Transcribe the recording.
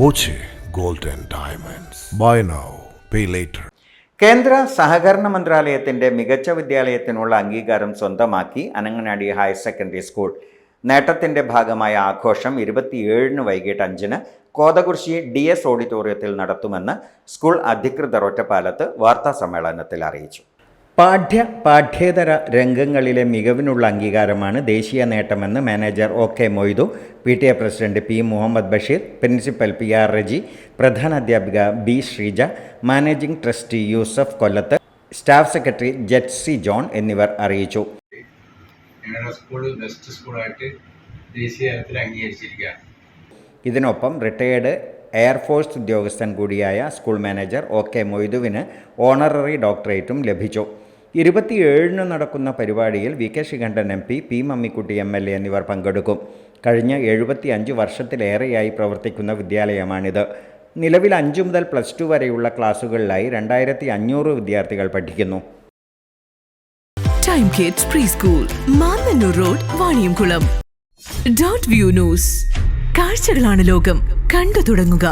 Boche gold diamonds. Buy now pay later. കേന്ദ്ര സഹകരണ മന്ത്രാലയത്തിന്റെ മികച്ച വിദ്യാലയത്തിനുള്ള അംഗീകാരം സ്വന്തമാക്കി അനങ്ങനാടി ഹയർ സെക്കൻഡറി സ്കൂൾ. നേട്ടത്തിന്റെ ഭാഗമായ ആഘോഷം ഇരുപത്തിയേഴിന് വൈകിട്ട് അഞ്ചിന് കോതകുർശി ഡി എസ് ഓഡിറ്റോറിയത്തിൽ നടത്തുമെന്ന് സ്കൂൾ അധികൃതർ ഒറ്റപ്പാലത്ത് വാർത്താ സമ്മേളനത്തിൽ അറിയിച്ചു. പാഠ്യ പാഠ്യേതര രംഗങ്ങളിലെ മികവിനുള്ള അംഗീകാരമാണ് ദേശീയ നേട്ടമെന്ന് manager O K Moidu P T A president P Muhammad Basheer principal P R Reji പ്രധാന അധ്യാപിക B Sreeja managing trustee Yusuf Kollath staff secretary ജെറ്റ്സി John എന്നിവർ അറിയിച്ചു. സ്കൂൾ ബെസ്റ്റ് സ്കൂളായിട്ട് ദേശീയ തലത്തിൽ അംഗീകരിച്ചിരിക്കുകയാണ്. ഇതിനൊപ്പം റിട്ടയേർഡ് എയർഫോഴ്സ് ഉദ്യോഗസ്ഥൻ കൂടിയായ സ്കൂൾ മാനേജർ ഒ കെ മൊയ്തുവിന് ഓണററി ഡോക്ടറേറ്റും ലഭിച്ചു. ഇരുപത്തിയേഴിന് നടക്കുന്ന പരിപാടിയിൽ V K Sreekandan M P P Mammikutty M L A എന്നിവർ പങ്കെടുക്കും. കഴിഞ്ഞ എഴുപത്തി അഞ്ച് വർഷത്തിലേറെയായി പ്രവർത്തിക്കുന്ന വിദ്യാലയമാണിത്. നിലവിൽ അഞ്ചു മുതൽ പ്ലസ് ടു വരെയുള്ള ക്ലാസുകളിലായി രണ്ടായിരത്തി അഞ്ഞൂറ് വിദ്യാർത്ഥികൾ പഠിക്കുന്നു. Time kids pre school Mannannur road Vaniyamkulam dot view news കാഴ്ചകളാണ് ലോകം. കണ്ടു തുടങ്ങുക.